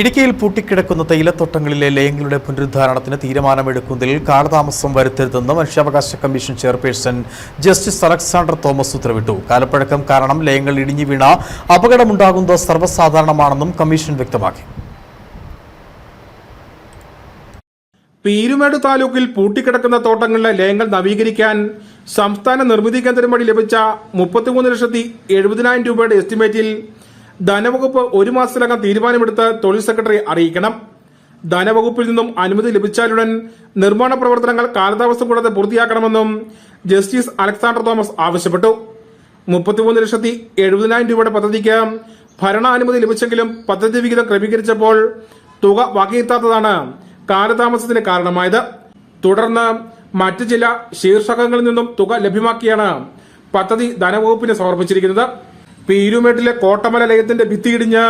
ഇടുക്കിയിൽ പൂട്ടിക്കിടക്കുന്ന തൈലത്തോട്ടങ്ങളിലെ ലയങ്ങളുടെ പുനരുദ്ധാരണത്തിന് തീരുമാനമെടുക്കുന്നതിൽ കാലതാമസം വരുത്തരുതെന്ന് മനുഷ്യാവകാശ commission chairperson justice Alexander Thomas ഉത്തരവിട്ടു. കാലപ്പഴക്കം കാരണം ലയങ്ങൾ ഇടിഞ്ഞു വീണ അപകടമുണ്ടാകുന്നത് സർവസാധാരണമാണെന്നും കമ്മീഷൻ വ്യക്തമാക്കി. പീരുമേട് താലൂക്കിൽ പൂട്ടിക്കിടക്കുന്ന തോട്ടങ്ങളിലെ ലയങ്ങൾ നവീകരിക്കാൻ സംസ്ഥാന നിർമ്മിതി കേന്ദ്രം വഴി ലഭിച്ച മുപ്പത്തിമൂന്ന് ലക്ഷത്തി എഴുപതിനായിരം രൂപയുടെ എസ്റ്റിമേറ്റിൽ ധനവകുപ്പ് ഒരു മാസത്തിനകം തീരുമാനമെടുത്ത് തൊഴിൽ സെക്രട്ടറി അറിയിക്കണം. ധനവകുപ്പിൽ നിന്നും അനുമതി ലഭിച്ചാലുടൻ നിർമ്മാണ പ്രവർത്തനങ്ങൾ കാലതാമസം കൂടാതെ പൂർത്തിയാക്കണമെന്നും ജസ്റ്റിസ് അലക്സാണ്ടർ തോമസ് ആവശ്യപ്പെട്ടു. മുപ്പത്തിമൂന്ന് ലക്ഷത്തി എഴുപതിനായിരം രൂപയുടെ പദ്ധതിക്ക് ഭരണാനുമതി ലഭിച്ചെങ്കിലും പദ്ധതി വിഹിതം ക്രമീകരിച്ചപ്പോൾ തുക വകയെത്താത്തതാണ് കാലതാമസത്തിന് കാരണമായത്. തുടർന്ന് മറ്റ് ചില ശീർഷകങ്ങളിൽ നിന്നും തുക ലഭ്യമാക്കിയാണ് പദ്ധതി ധനവകുപ്പിന് സമർപ്പിച്ചിരിക്കുന്നത്. പീരുമേട്ടിലെ കോട്ടമല ലയത്തിന്റെ ഭിത്തി ഇടിഞ്ഞ്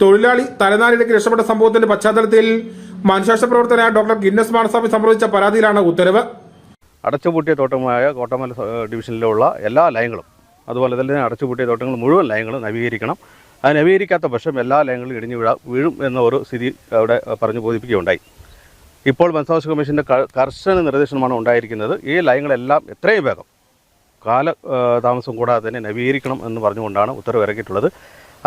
തൊഴിലാളി തലനാരിടയ്ക്ക് രക്ഷപ്പെട്ട സംഭവത്തിന്റെ പശ്ചാത്തലത്തിൽ മനഃശാസ്ത്ര പ്രവർത്തകനായ ഡോക്ടർ ഗിന്നസ് മാനസ്വാമി സമർപ്പിച്ച പരാതിയിലാണ് ഉത്തരവ്. അടച്ചുപൂട്ടിയ തോട്ടമായ കോട്ടമല ഡിവിഷനിലുള്ള എല്ലാ ലയങ്ങളും അതുപോലെ തന്നെ അടച്ചുപൂട്ടിയ തോട്ടങ്ങൾ മുഴുവൻ ലയങ്ങളും നവീകരിക്കണം. അത് നവീകരിക്കാത്ത പക്ഷം എല്ലാ ലയങ്ങളും ഇടിഞ്ഞു വീഴാ വീഴും എന്ന ഒരു സ്ഥിതി അവിടെ പറഞ്ഞു ബോധിപ്പിക്കുകയുണ്ടായി. ഇപ്പോൾ വനസാവകാശ കമ്മീഷന്റെ കർശന നിർദ്ദേശമാണ് ഉണ്ടായിരിക്കുന്നത്. ഈ ലയങ്ങളെല്ലാം എത്രയും വേഗം കാല താമസം കൂടാതെ തന്നെ നവീകരിക്കണം എന്ന് പറഞ്ഞുകൊണ്ടാണ് ഉത്തരവ് ഇറക്കിയിട്ടുള്ളത്.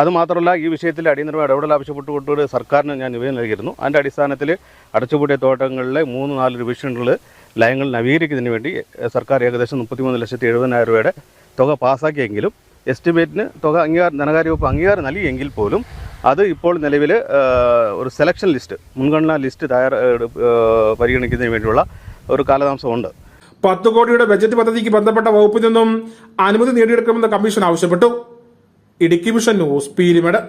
അതുമാത്രമല്ല ഈ വിഷയത്തിൽ അടിയന്തരമായി ഇടപെടൽ ആവശ്യപ്പെട്ടുകൊണ്ട് സർക്കാരിന് ഞാൻ നിവേദനം നൽകിയിരുന്നു. അതിന്റെ അടിസ്ഥാനത്തിൽ അടച്ചുപൂട്ടിയ തോട്ടങ്ങളിലെ മൂന്ന് നാല് ഡിവിഷനുകളിൽ ലയങ്ങൾ നവീകരിക്കുന്നതിന് വേണ്ടി സർക്കാർ ഏകദേശം മുപ്പത്തിമൂന്ന് ലക്ഷത്തി എഴുപതിനായിരം രൂപയുടെ തുക പാസ്സാക്കിയെങ്കിലും എസ്റ്റിമേറ്റിന് തുക അംഗീകാരം ധനകാര്യ വകുപ്പ് അംഗീകാരം നൽകിയെങ്കിൽ പോലും അത് ഇപ്പോൾ നിലവിൽ ഒരു സെലക്ഷൻ ലിസ്റ്റ് മുൻഗണനാ ലിസ്റ്റ് തയ്യാർ പരിഗണിക്കുന്നതിന് വേണ്ടിയുള്ള ഒരു കാലതാമസമുണ്ട്. പത്ത് കോടിയുടെ ബജറ്റ് പദ്ധതിക്ക് ബന്ധപ്പെട്ട വകുപ്പിൽ നിന്നും അനുമതി നേടിയെടുക്കണമെന്ന് കമ്മീഷൻ ആവശ്യപ്പെട്ടു. Idukki vision news Peermade